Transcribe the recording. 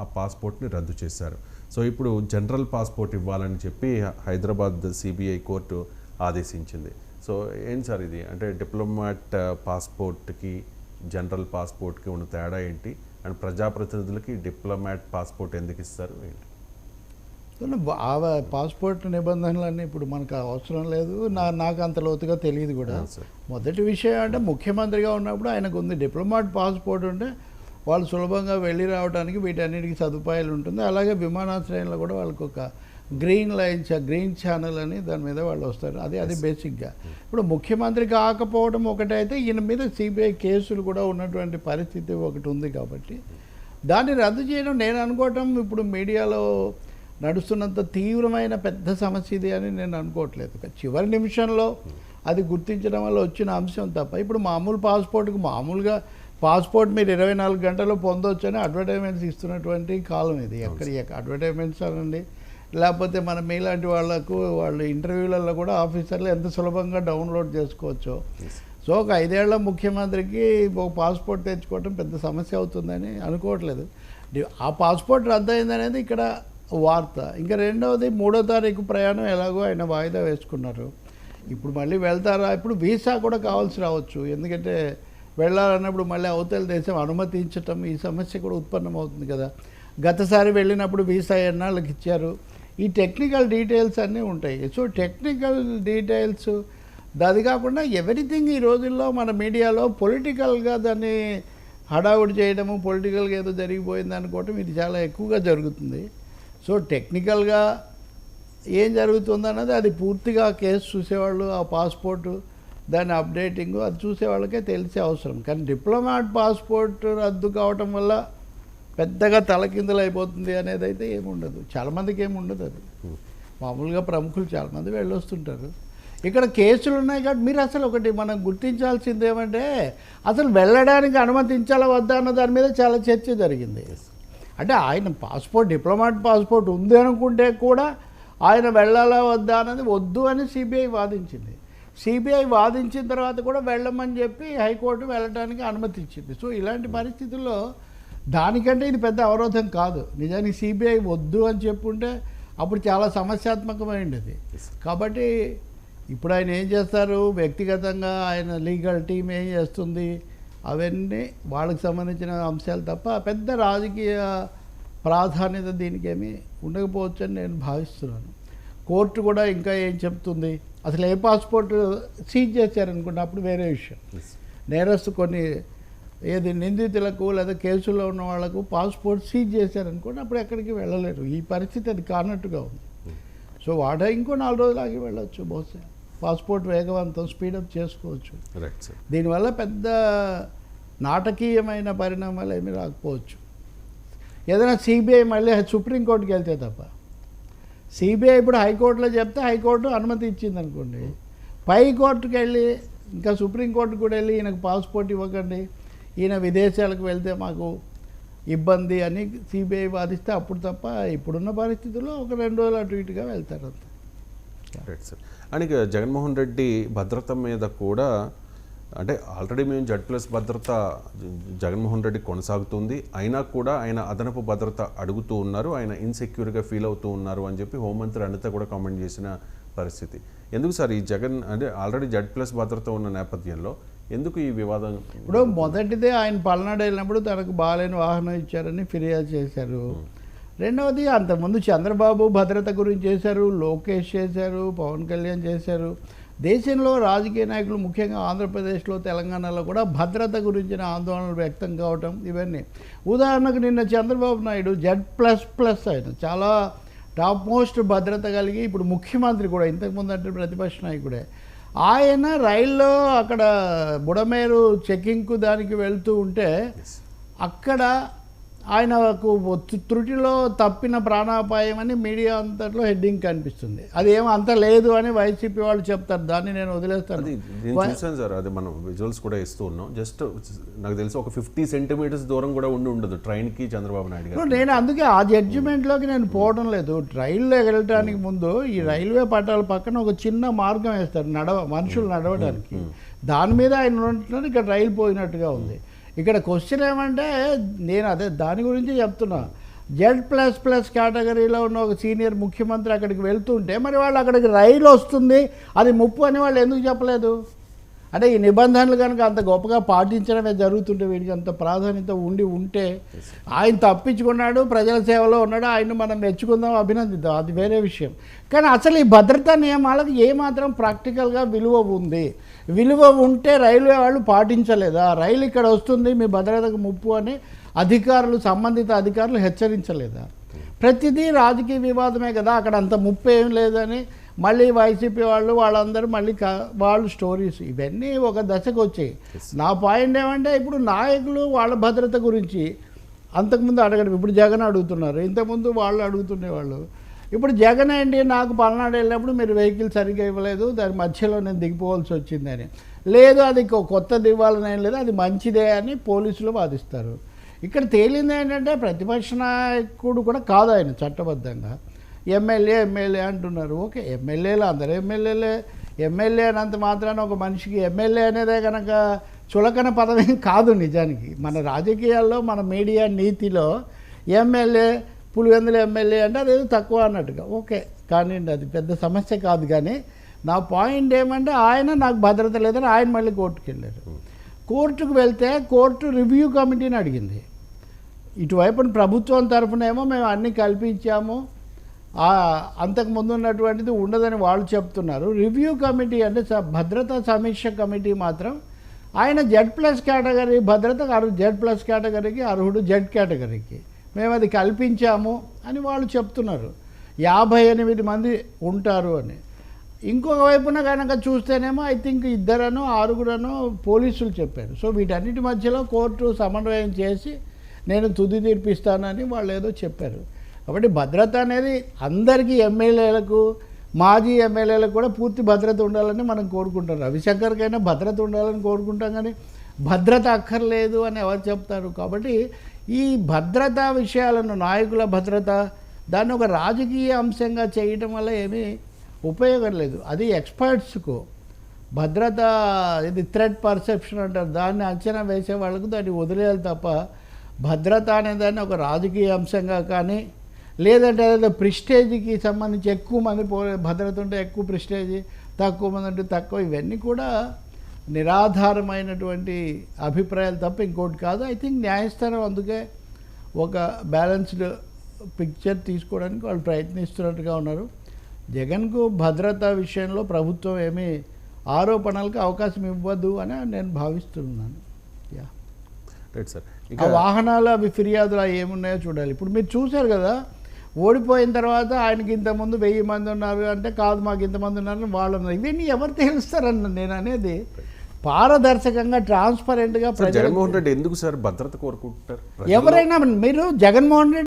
ఆ పాస్పోర్ట్ని రద్దు చేశారు. సో ఇప్పుడు జనరల్ పాస్పోర్ట్ ఇవ్వాలని చెప్పి హైదరాబాద్ సిబిఐ కోర్టు ఆదేశించింది. సో ఏంటి సార్ ఇది? అంటే డిప్లొమాట్ పాస్పోర్ట్కి జనరల్ పాస్పోర్ట్కి ఉన్న తేడా ఏంటి? అండ్ ప్రజాప్రతినిధులకి డిప్లొమాట్ పాస్పోర్ట్ ఎందుకు ఇస్తారు? ఏంటి? ఆ పాస్పోర్ట్ నిబంధనలన్నీ ఇప్పుడు మనకు అవసరం లేదు. నా నాకు అంత లోతుగా తెలియదు కూడా. మొదటి విషయం అంటే ముఖ్యమంత్రిగా ఉన్నప్పుడు ఆయనకు ఉంది డిప్లొమాట్ పాస్పోర్ట్ ఉంటే వాళ్ళు సులభంగా వెళ్ళి రావడానికి వీటన్నిటికీ సదుపాయాలు ఉంటుంది. అలాగే విమానాశ్రయంలో కూడా వాళ్ళకి ఒక గ్రీన్ లైన్ గ్రీన్ ఛానల్ అని దాని మీద వాళ్ళు వస్తారు. అది అది బేసిక్గా. ఇప్పుడు ముఖ్యమంత్రి కాకపోవడం ఒకటైతే ఈయన మీద సిబిఐ కేసులు కూడా ఉన్నటువంటి పరిస్థితి ఒకటి ఉంది కాబట్టి. దాన్ని రద్దు చేయడం నేను అనుకోవటం ఇప్పుడు మీడియాలో నడుస్తున్నంత తీవ్రమైన పెద్ద సమస్య ఇది అని నేను అనుకోవట్లేదు. చివరి నిమిషంలో అది గుర్తించడం వల్ల వచ్చిన అంశం తప్ప. ఇప్పుడు మామూలు పాస్పోర్ట్కి మామూలుగా పాస్పోర్ట్ మీరు ఇరవై నాలుగు గంటల్లో అని అడ్వర్టైజ్మెంట్స్ ఇస్తున్నటువంటి కాలం ఇది. ఎక్కడ అడ్వర్టైజ్మెంట్స్ అనండి? లేకపోతే మన మీలాంటి వాళ్ళకు వాళ్ళు ఇంటర్వ్యూలలో కూడా ఆఫీసర్లు ఎంత సులభంగా డౌన్లోడ్ చేసుకోవచ్చో. సో ఒక ఐదేళ్ళ ముఖ్యమంత్రికి ఒక పాస్పోర్ట్ తెచ్చుకోవడం పెద్ద సమస్య అవుతుందని అనుకోవట్లేదు. ఆ పాస్పోర్ట్ రద్దయింది అనేది ఇక్కడ వార్త. ఇంకా రెండవది మూడో తారీఖు ప్రయాణం ఎలాగో ఆయన వాయిదా వేసుకున్నారు. ఇప్పుడు మళ్ళీ వెళ్తారా? ఇప్పుడు వీసా కూడా కావాల్సి రావచ్చు. ఎందుకంటే వెళ్ళాలన్నప్పుడు మళ్ళీ అవతల దేశం అనుమతించటం ఈ సమస్య కూడా ఉత్పన్నమవుతుంది కదా. గతసారి వెళ్ళినప్పుడు వీసా ఎన్నాళ్ళకి ఇచ్చారు? ఈ టెక్నికల్ డీటెయిల్స్ అన్నీ ఉంటాయి. సో టెక్నికల్ డీటెయిల్స్ అది కాకుండా ఎవ్రీథింగ్ ఈ రోజుల్లో మన మీడియాలో పొలిటికల్గా దాన్ని హడావుడి చేయడము పొలిటికల్గా ఏదో జరిగిపోయింది అనుకోవటం ఇది చాలా ఎక్కువగా జరుగుతుంది. సో టెక్నికల్గా ఏం జరుగుతుంది అన్నది అది పూర్తిగా కేసు చూసేవాళ్ళు ఆ పాస్పోర్టు దాని అప్డేటింగ్ అది చూసే వాళ్ళకే తెలిసే అవసరం. కానీ డిప్లొమాట్ పాస్పోర్ట్ రద్దు కావటం వల్ల పెద్దగా తలకిందులు అయిపోతుంది అనేది అయితే ఏముండదు చాలామందికి ఏముండదు అది. మామూలుగా ప్రముఖులు చాలామంది వెళ్ళొస్తుంటారు. ఇక్కడ కేసులు ఉన్నాయి కాబట్టి మీరు అసలు ఒకటి మనం గుర్తించాల్సింది ఏమంటే అసలు వెళ్ళడానికి అనుమతించాలా వద్దా అన్న దాని మీద చాలా చర్చ జరిగింది. అంటే ఆయన పాస్పోర్ట్ డిప్లొమాట్ పాస్పోర్ట్ ఉంది అనుకుంటే కూడా ఆయన వెళ్ళాలా వద్దా అన్నది వద్దు అని సిబిఐ వాదించింది. సిబిఐ వాదించిన తర్వాత కూడా వెళ్ళమని చెప్పి హైకోర్టు వెళ్ళడానికి అనుమతి ఇచ్చింది సో ఇలాంటి పరిస్థితుల్లో దానికంటే ఇది పెద్ద అవరోధం కాదు. నిజానికి సిబిఐ వద్దు అని చెప్పుంటే అప్పుడు చాలా సమస్యాత్మకమైంది కాబట్టి ఇప్పుడు ఆయన ఏం చేస్తారు? వ్యక్తిగతంగా ఆయన లీగల్ టీం ఏం చేస్తుంది? అవన్నీ వాళ్ళకి సంబంధించిన అంశాలు తప్ప పెద్ద రాజకీయ ప్రాధాన్యత దీనికి ఏమీ ఉండకపోవచ్చు అని నేను భావిస్తున్నాను. కోర్టు కూడా ఇంకా ఏం చెప్తుంది? అసలు ఏ పాస్పోర్ట్ సీజ్ చేశారనుకుంటే అప్పుడు వేరే విషయం. నేరస్తు కొన్ని ఏది నిందితులకు లేదా కేసులో ఉన్న వాళ్ళకు పాస్పోర్ట్ సీజ్ చేశారనుకోండి అప్పుడు ఎక్కడికి వెళ్ళలేరు. ఈ పరిస్థితి అది కానట్టుగా ఉంది. సో వాడ ఇంకో నాలుగు రోజులు ఆగి వెళ్ళొచ్చు బహుశా. పాస్పోర్ట్ వేగవంతం స్పీడప్ చేసుకోవచ్చు. దీనివల్ల పెద్ద నాటకీయమైన పరిణామాలు ఏమీ రాకపోవచ్చు. ఏదైనా సిబిఐ మళ్ళీ సుప్రీంకోర్టుకి వెళ్తే తప్ప. సిబిఐ ఇప్పుడు హైకోర్టులో చెప్తే హైకోర్టు అనుమతి ఇచ్చింది అనుకోండి పై కోర్టుకి వెళ్ళి ఇంకా సుప్రీంకోర్టుకు కూడా వెళ్ళి ఈయనకు పాస్పోర్ట్ ఇవ్వకండి ఈయన విదేశాలకు వెళ్తే మాకు ఇబ్బంది అని సిబిఐ వాదిస్తే అప్పుడు తప్ప ఇప్పుడున్న పరిస్థితుల్లో ఒక రెండు రోజులు అటు ఇటుగా వెళ్తారు అంతే. రైట్ సార్ అండ్ ఇక జగన్మోహన్ రెడ్డి భద్రత మీద కూడా అంటే ఆల్రెడీ మేము జడ్ ప్లస్ భద్రత జగన్మోహన్ రెడ్డి కొనసాగుతుంది. అయినా కూడా ఆయన అదనపు భద్రత అడుగుతూ ఉన్నారు. ఆయన ఇన్సెక్యూర్గా ఫీల్ అవుతూ ఉన్నారు అని చెప్పి హోంమంత్రి అనిత కూడా కామెంట్ చేసిన పరిస్థితి. ఎందుకు సార్ ఈ జగన్ అంటే ఆల్రెడీ జడ్ ప్లస్ భద్రత ఉన్న నేపథ్యంలో ఎందుకు ఈ వివాదం ఇప్పుడు మొదటిదే ఆయన పల్నాడు వెళ్ళినప్పుడు తనకు బాగాలేని వాహనం ఇచ్చారని ఫిర్యాదు చేశారు. రెండవది అంతకుముందు చంద్రబాబు భద్రత గురించి చేశారు లోకేష్ చేశారు పవన్ కళ్యాణ్ చేశారు. దేశంలో రాజకీయ నాయకులు ముఖ్యంగా ఆంధ్రప్రదేశ్లో తెలంగాణలో కూడా భద్రత గురించిన ఆందోళనలు వ్యక్తం కావటం ఇవన్నీ. ఉదాహరణకు నిన్న Chandrababu Naidu Z plus plus ఆయన చాలా టాప్ మోస్ట్ భద్రత కలిగి ఇప్పుడు ముఖ్యమంత్రి కూడా ఇంతకుముందు అంటే ప్రతిపక్ష నాయకుడే. ఆయన రైల్లో అక్కడ బుడమేరు చెకింగ్కు దానికి వెళ్తూ ఉంటే అక్కడ ఆయనకు త్రుటిలో తప్పిన ప్రాణాపాయం అని మీడియా అంతట్లో హెడ్డింగ్ కనిపిస్తుంది. అది ఏమో అంత లేదు అని వైసీపీ వాళ్ళు చెప్తారు. దాన్ని నేను వదిలేస్తాను. చూసాను సార్ అది మనం విజువల్స్ కూడా ఇస్తూ ఉన్నాం. జస్ట్ నాకు తెలిసి ఒక ఫిఫ్టీ సెంటీమీటర్స్ దూరం కూడా ఉండి ఉండదు ట్రైన్కి చంద్రబాబు నాయుడు గారు. నేను అందుకే ఆ జడ్జిమెంట్లోకి నేను పోవడం లేదు. రైల్లో వెళ్ళడానికి ముందు ఈ రైల్వే పట్టాల పక్కన ఒక చిన్న మార్గం వేస్తారు. నడవ మనుషులు నడవడానికి. దాని మీద ఆయన ఉంటున్నారు ఇక్కడ రైలు పోయినట్టుగా ఉంది. ఇక్కడ క్వశ్చన్ ఏమంటే నేను అదే దాని గురించి చెప్తున్నా. జెడ్ ప్లస్ ప్లస్ కేటగిరీలో ఉన్న ఒక సీనియర్ ముఖ్యమంత్రి అక్కడికి వెళ్తుంటే మరి వాళ్ళు అక్కడికి రైలు వస్తుంది అది ముప్పు అని వాళ్ళు ఎందుకు చెప్పలేదు? అంటే ఈ నిబంధనలు కనుక అంత గొప్పగా పాటించడమే జరుగుతుంటే వీడికి అంత ప్రాధాన్యత ఉండి ఉంటే ఆయన తప్పించుకున్నాడు ప్రజల సేవలో ఉన్నాడు ఆయన మనం మెచ్చుకుందాం అభినందిద్దాం. అది వేరే విషయం. కానీ అసలు ఈ భద్రతా నియమాలకు ఏమాత్రం ప్రాక్టికల్గా విలువ ఉంది? విలువ ఉంటే రైల్వే వాళ్ళు పాటించలేదా? రైలు ఇక్కడ వస్తుంది మీ భద్రతకు ముప్పు అని అధికారులు సంబంధిత అధికారులు హెచ్చరించలేదా? ప్రతిదీ రాజకీయ వివాదమే కదా అక్కడ అంత ముప్పు ఏం లేదని మళ్ళీ వైసీపీ వాళ్ళు వాళ్ళందరూ మళ్ళీ వాళ్ళు స్టోరీస్ ఇవన్నీ ఒక దశకు వచ్చాయి నా పాయింట్ ఏమంటే ఇప్పుడు నాయకులు వాళ్ళ భద్రత గురించి అంతకుముందు అడగడం ఇప్పుడు జగన్ అడుగుతున్నారు. ఇంతకుముందు వాళ్ళు అడుగుతుండేవాళ్ళు. ఇప్పుడు జగన్ ఏంటి? నాకు పల్నాడు వెళ్ళినప్పుడు మీరు వెహికల్ సరిగ్గా ఇవ్వలేదు దాని మధ్యలో నేను దిగిపోవాల్సి వచ్చిందని. లేదు అది కొత్తది ఇవ్వాలని ఏం లేదు అది మంచిదే అని పోలీసులు వాదిస్తారు. ఇక్కడ తేలింది ఏంటంటే ప్రతిపక్ష నాయకుడు కూడా కాదు ఆయన చట్టబద్ధంగా. ఎమ్మెల్యే ఎమ్మెల్యే అంటున్నారు. ఓకే ఎమ్మెల్యేలు అందరూ ఎమ్మెల్యేలే. ఎమ్మెల్యే అనంత మాత్రాన ఒక మనిషికి ఎమ్మెల్యే అనేదే కనుక చులకన పదవి కాదు నిజానికి. మన రాజకీయాల్లో మన మీడియా నీతిలో ఎమ్మెల్యే పులివెందుల ఎమ్మెల్యే అంటే అదేదో తక్కువ అన్నట్టుగా. ఓకే కానివ్వండి అది పెద్ద సమస్య కాదు కానీ నా పాయింట్ ఏమంటే ఆయన నాకు భద్రత లేదని ఆయన మళ్ళీ కోర్టుకు వెళ్ళారు కోర్టుకు వెళ్తే కోర్టు రివ్యూ కమిటీని అడిగింది. ఇటువైపున ప్రభుత్వం తరఫునేమో మేము అన్నీ కల్పించాము. అంతకుముందు అంతకు ముందు ఉన్నటువంటిది ఉండదని వాళ్ళు చెప్తున్నారు. రివ్యూ కమిటీ అంటే స- భద్రతా సమీక్ష కమిటీ మాత్రం ఆయన జెడ్ ప్లస్ కేటగిరీ భద్రతకు అర్హు జెడ్ ప్లస్ కేటగిరీకి అర్హుడు జెడ్ కేటగిరీకి. మేము అది కల్పించాము అని వాళ్ళు చెప్తున్నారు. యాభై ఎనిమిది మంది ఉంటారు అని. ఇంకొక వైపున కనుక చూస్తేనేమో ఐ థింక్ ఇద్దరనో ఆరుగురనో పోలీసులు చెప్పారు. సో వీటన్నిటి మధ్యలో కోర్టు సమన్వయం చేసి నేను తుది తీర్పిస్తానని వాళ్ళు ఏదో చెప్పారు. కాబట్టి భద్రత అనేది అందరికీ ఎమ్మెల్యేలకు మాజీ ఎమ్మెల్యేలకు కూడా పూర్తి భద్రత ఉండాలని మనం కోరుకుంటాం. రవిశంకర్కైనా భద్రత ఉండాలని కోరుకుంటాం కానీ భద్రత అక్కర్లేదు అని ఎవరు చెప్తారు? కాబట్టి ఈ భద్రతా విషయాలను నాయకుల భద్రత దాన్ని ఒక రాజకీయ అంశంగా చేయటం వల్ల ఏమీ ఉపయోగం లేదు. అది ఎక్స్పర్ట్స్కు. భద్రత ఇది థ్రెడ్ పర్సెప్షన్ అంటారు. దాన్ని అంచనా వేసే వాళ్ళకు దాన్ని వదిలేయాలి తప్ప భద్రత అనేదాన్ని ఒక రాజకీయ అంశంగా కానీ లేదంటే ఏదో ప్రిస్టేజ్కి సంబంధించి ఎక్కువ మంది పో భద్రత ఉంటే ఎక్కువ ప్రిస్టేజ్ తక్కువ మంది ఉంటే తక్కువ. ఇవన్నీ కూడా నిరాధారమైనటువంటి అభిప్రాయాలు తప్ప ఇంకోటి కాదు. ఐ థింక్ న్యాయస్థానం అందుకే ఒక బ్యాలెన్స్డ్ పిక్చర్ తీసుకోవడానికి వాళ్ళు ప్రయత్నిస్తున్నట్టుగా ఉన్నారు. జగన్కు భద్రత విషయంలో ప్రభుత్వం ఏమీ ఆరోపణలకు అవకాశం ఇవ్వదు అని నేను భావిస్తున్నాను. యా. Right sir. వాహనాలు అవి ఫిర్యాదులు అవి ఏమున్నాయో చూడాలి. ఇప్పుడు మీరు చూశారు కదా ఓడిపోయిన తర్వాత ఆయనకి ఇంతమంది వెయ్యి మంది ఉన్నారు అంటే కాదు మాకు ఇంతమంది ఉన్నారు వాళ్ళు ఉన్నారు ఇవన్నీ ఎవరు తెలుస్తారన్న నేను అనేది పారదర్శకంగా ట్రాన్స్పరెంట్గా జగన్మోహన్ రెడ్డి ఎందుకు సార్ భద్రత కోరుకుంటారు ఎవరైనా మీరు జగన్మోహన్ రెడ్డి